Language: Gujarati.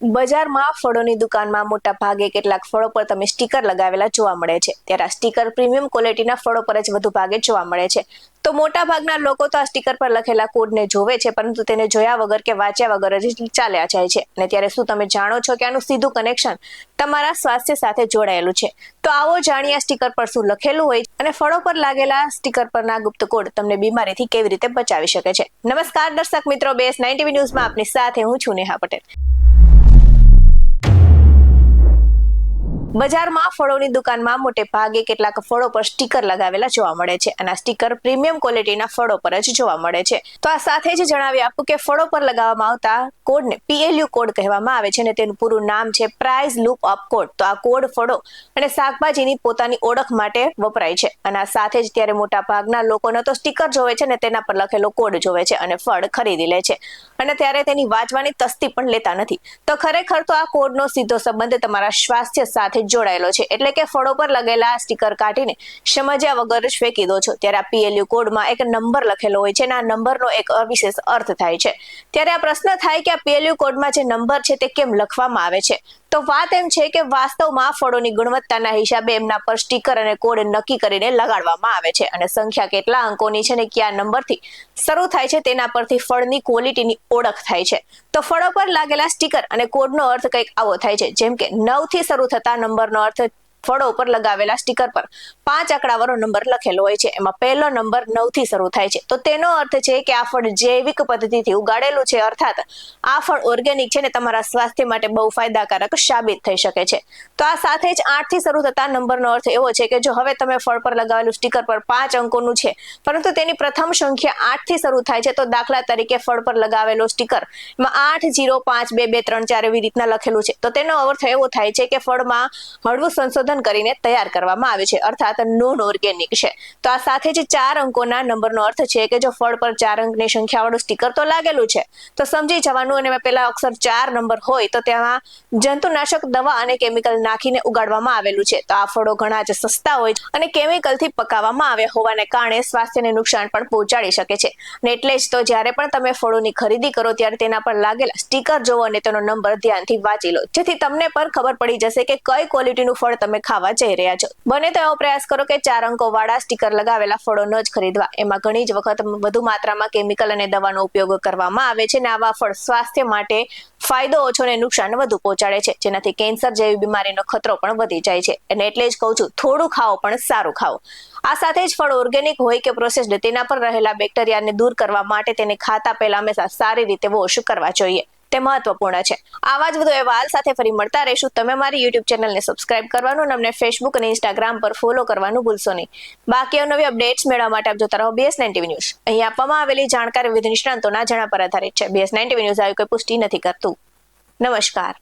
બજારમાં ફળોની દુકાનમાં મોટા ભાગે કેટલાક ફળો પર તમે સ્ટીકર લગાવેલા જોવા મળે છે. ત્યારે આ સ્ટીકર પ્રીમિયમ ક્વોલિટીના ફળો પર જ વધુ ભાગે જોવા મળે છે. તો મોટા ભાગના લોકો તો આ સ્ટીકર પર લખેલા કોડને જોવે છે, પરંતુ તેને જોયા વગર કે વાંચ્યા વગર જ ચાલ્યા જાય છે. અને ત્યારે શું તમે જાણો છો કે આનું સીધું કનેક્શન તમારા સ્વાસ્થ્ય સાથે જોડાયેલું છે? તો આવો જાણીએ સ્ટીકર પર શું લખેલું હોય અને ફળો પર લાગેલા સ્ટીકર પરના ગુપ્ત કોડ તમને બીમારીથી કેવી રીતે બચાવી શકે છે? નમસ્કાર દર્શક મિત્રો, બેસ નાઇન્ટી ન્યૂઝમાં આપની સાથે હું છું નેહા પટેલ. બજારમાં ફળોની દુકાનમાં મોટે ભાગે કેટલાક ફળો પર સ્ટીકર લગાવેલા જોવા મળે છે અને આ સ્ટીકર પ્રીમિયમ ક્વોલિટીના ફળો પર જ જોવા મળે છે. તો આ સાથે જ જણાવી આપું કે ફળો પર લગાવવામાં આવતા કોડને પીએલયુ કોડ કહેવામાં આવે છે અને તેનું પૂરું નામ છે પ્રાઇઝ લૂપ અપ કોડ. તો આ કોડ ફળો અને શાકભાજીની પોતાની ઓળખ માટે વપરાય છે અને આ સાથે જ ત્યારે મોટા ભાગના લોકોને તો સ્ટીકર જોવે છે ને તેના પર લખેલો કોડ જોવે છે અને ફળ ખરીદી લે છે. અને ત્યારે તેની વાંચવાની તસ્તી પણ લેતા નથી. તો ખરેખર તો આ કોડનો સીધો સંબંધ તમારા સ્વાસ્થ્ય સાથે જોડાયેલો છે. એટલે કે ફળો પર લગેલા સ્ટીકર કાઢીને સમજ્યા વગર જ ફેંકી દો છો. ત્યારે આ પીએલયુ કોડમાં એક નંબર લખેલો હોય છે અને આ નંબરનો એક અવિશેષ અર્થ થાય છે. ત્યારે આ પ્રશ્ન થાય કે આ પીએલયુ કોડમાં જે નંબર છે તે કેમ લખવામાં આવે છે? તો વાત એમ છે કે વાસ્તવમાં ફળોની ગુણવત્તાના હિસાબે એમના પર સ્ટીકર અને કોડ નક્કી કરીને લગાડવામાં આવે છે. અને સંખ્યા કેટલા અંકોની છે ને કયા નંબરથી શરૂ થાય છે તેના પરથી ફળની ક્વોલિટીની ઓળખ થાય છે. તો ફળો પર લાગેલા સ્ટીકર અને કોડનો અર્થ કંઈક આવો થાય છે. જેમ કે નવથી શરૂ થતા નંબરનો અર્થ ફળો ઉપર લગાવેલા સ્ટીકર પર પાંચ આંકડાવાળો નંબર લખેલો હોય છે. એમાં પહેલો નંબર નવથી શરૂ થાય છે. તો તેનો અર્થ છે કે આ ફળ જૈવિક પદ્ધતિથી ઉગાડેલું છે. અર્થાત આ ફળ ઓર્ગેનિક છે ને તમારા સ્વાસ્થ્ય માટે બહુ ફાયદાકારક સાબિત થઈ શકે છે. તો આ સાથે જ આઠથી શરૂ થતા નંબરનો અર્થ એવો છે કે જો હવે તમે ફળ પર લગાવેલું સ્ટીકર પર પાંચ અંકોનું છે, પરંતુ તેની પ્રથમ સંખ્યા આઠથી શરૂ થાય છે, તો દાખલા તરીકે ફળ પર લગાવેલો સ્ટીકર એમાં આઠ જીરો પાંચ બે બે ત્રણ ચાર એવી રીતના લખેલું છે. તો તેનો અર્થ એવો થાય છે કે ફળમાં હળવું સંશોધન કરીને તૈયાર કરવામાં આવે છે, અર્થાત નોન ઓર્ગેનિક છે. તો આ સાથે જ ચાર અંકોના નંબરનો અર્થ છે કે જો ફળ પર ચાર અંકની સંખ્યાવાળું સ્ટીકર તો લાગેલું છે. તો સમજી જવાનું અને પેલા અક્ષર ચાર નંબર હોય તો તેમાં જંતુનાશક દવા અને કેમિકલ નાખીને ઉગાડવામાં આવેલું છે. તો આ ફળો ઘણા જ સસ્તા હોય અને કેમિકલથી પકાવવામાં આવ્યા હોવાને કારણે સ્વાસ્થ્યને નુકસાન પણ પહોંચાડી શકે છે. અને એટલે જ તો જ્યારે પણ તમે ફળોની ખરીદી કરો ત્યારે તેના પર લાગેલા સ્ટીકર જોવો અને તેનો નંબર ધ્યાનથી વાંચી લો. જેથી તમને પણ ખબર પડી જશે કે કઈ ક્વોલિટીનું ફળ તમે ખાવા જઈ રહ્યા છો. બને તો એવો પ્રયાસ કરો કે ચાર અંકો વાળા સ્ટીકર લગાવેલા ફળો ન જ ખરીદવા. એમાં ઘણી જ વખત વધુ માત્રામાં કેમિકલ અને દવાનો ઉપયોગ કરવામાં આવે છે અને આવા ફળ સ્વાસ્થ્ય માટે ફાયદો ઓછો ને નુકસાન વધુ પહોંચાડે છે. જેનાથી કેન્સર જેવી બીમારીનો ખતરો પણ વધી જાય છે. અને એટલે જ કહું છું, થોડું ખાઓ પણ સારું ખાઓ. આ સાથે જ ફળ ઓર્ગેનિક હોય કે પ્રોસેસ્ડ તેના પર રહેલા બેક્ટેરિયાને દૂર કરવા માટે તેને ખાતા પહેલા હંમેશા સારી રીતે વોશ કરવા જોઈએ. તે મહત્વપૂર્ણ છે. આવા જ વધુ અહેવાલ સાથે ફરી મળતા રહીશું. તમે મારી યુટ્યુબ ચેનલને સબસ્ક્રાઇબ કરવાનું અને અમને ફેસબુક અને ઇન્સ્ટાગ્રામ પર ફોલો કરવાનું ભૂલશો નહીં. બાકી નવી અપડેટ્સ મેળવવા માટે આપ જોતા રહો બીએસ નાઇન્ટી ન્યૂઝ અહીં આપવામાં આવેલી જાણકારી વિવિધ નિષ્ણાંતોના જણા પર આધારિત છે. બીએસ નાઇન્ટી ન્યૂઝ આવી કોઈ પુષ્ટિ નથી કરતું. નમસ્કાર.